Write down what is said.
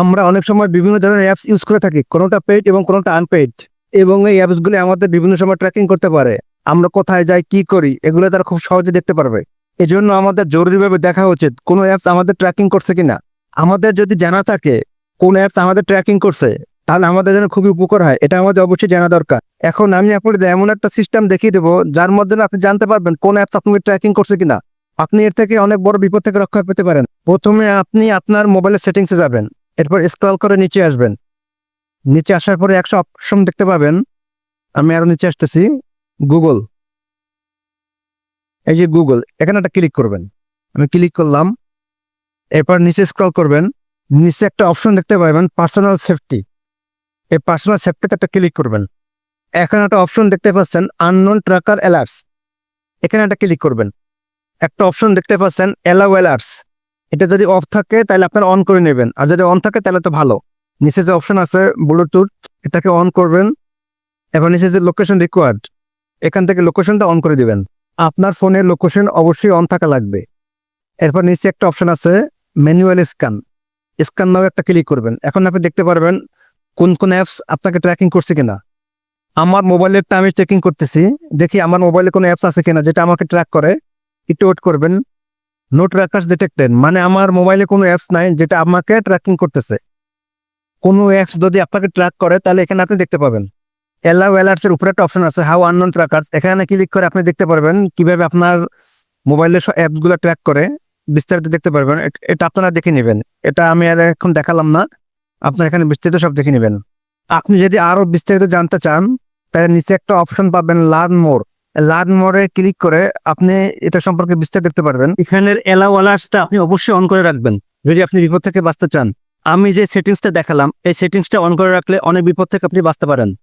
আমরা অনেক সময় বিভিন্ন ধরনের অ্যাপস ইউজ করে থাকি, কোনোটা পেইড এবং কোনোটা আনপেইড এবং এই অ্যাপসগুলি আমাদের বিভিন্ন সময় ট্র্যাকিং করতে পারে। আমরা কোথায় যাই, কি করি, এগুলো তারা খুব সহজে দেখতে পারবে। এজন্য আমাদের জরুরিভাবে দেখা উচিত কোনো অ্যাপস আমাদের ট্র্যাকিং করছে কিনা। আমাদের যদি জানা থাকে কোন অ্যাপস আমাদের ট্র্যাকিং করছে, তাহলে আমাদের জন্য খুবই উপকার হয়। এটা আমাদের অবশ্যই জানা দরকার। এখন আমি আপনাদের এমন একটা সিস্টেম দেখিয়ে দেবো, যার মধ্যে আপনি জানতে পারবেন কোন অ্যাপস আপনাকে ট্র্যাকিং করছে কিনা। আপনি এর থেকে অনেক বড় বিপদ থেকে রক্ষা পেতে পারেন। প্রথমে আপনি আপনার মোবাইলের সেটিংসে যাবেন। এরপর স্ক্রল করে নিচে আসবেন। নিচে আসার পরে একশো অপশন দেখতে পাবেন। আমি আরও নিচে আসতেছি। গুগল এই যে গুগল এখানে একটা ক্লিক করবেন। আমি ক্লিক করলাম। এরপর নিচে স্ক্রল করবেন। নিচে একটা অপশন দেখতে পাবেন পার্সোনাল সেফটি এই পার্সোনাল সেফটিতে একটা ক্লিক করবেন। এখানে একটা অপশন দেখতে পাচ্ছেন আননোন ট্র্যাকার অ্যালার্টস এখানে একটা ক্লিক করবেন। একটা অপশন দেখতে পাচ্ছেন অ্যালাউ অ্যালার্টস এটা যদি অফ থাকে, তাহলে আপনার অন করে নেবেন। আর যদি অন থাকে, তাহলে তো ভালো। নিচে যে অপশন আছে ব্লুটুথ এটাকে অন করবেন। এবার নিচে যে লোকেশন রিকোয়ার্ড এখান থেকে লোকেশনটা অন করে দিবেন। আপনার ফোনের লোকেশন অবশ্যই অন থাকা লাগবে। এরপর নিচে একটা অপশন আছে ম্যানুয়াল স্ক্যান স্ক্যান নামে একটা ক্লিক করবেন। এখন আপনি দেখতে পারবেন, কোন কোন অ্যাপস আপনাকে ট্র্যাকিং করছে কিনা। আমার মোবাইলেরটা আমি চেকিং করতেছি। দেখি আমার মোবাইলে কোনো অ্যাপস আছে কিনা, যেটা আমাকে ট্র্যাক করে। একটু ওয়েট করবেন। নো ট্র্যাকার্স ডিটেক্টেড মানে আমার মোবাইলে কোনো অ্যাপস নাই যেটা আমাকে ট্র্যাকিং করতেছে। কোনো অ্যাপস যদি আপনাকে ট্র্যাক করে, তাহলে এখানে আপনি দেখতে পাবেন। অ্যালাউ অ্যালার্টসের উপরে একটা অপশন আছে হাউ আননোন ট্র্যাকার্স এখানে ক্লিক করে আপনি দেখতে পারবেন কীভাবে আপনার মোবাইলের সব অ্যাপসগুলো ট্র্যাক করে। বিস্তারিত দেখতে পারবেন। এটা আপনারা দেখে নেবেন। এটা আমি আর এখন দেখালাম না। আপনার এখানে বিস্তারিত সব দেখে নেবেন। আপনি যদি আরও বিস্তারিত জানতে চান, তাহলে নিচে একটা অপশন পাবেন learn more learn more click করে আপনি এটা সম্পর্কে বিস্তার দেখতে পারবেন। এখানের অ্যালাউ অ্যালার্টসটা আপনি অবশ্যই অন করে রাখবেন। যদি আপনি বিপদ থেকে বাঁচতে চান। আমি যে সেটিংসটা দেখালাম, এই সেটিংসটা অন করে রাখলে অনেক বিপদ থেকে আপনি বাঁচতে পারেন।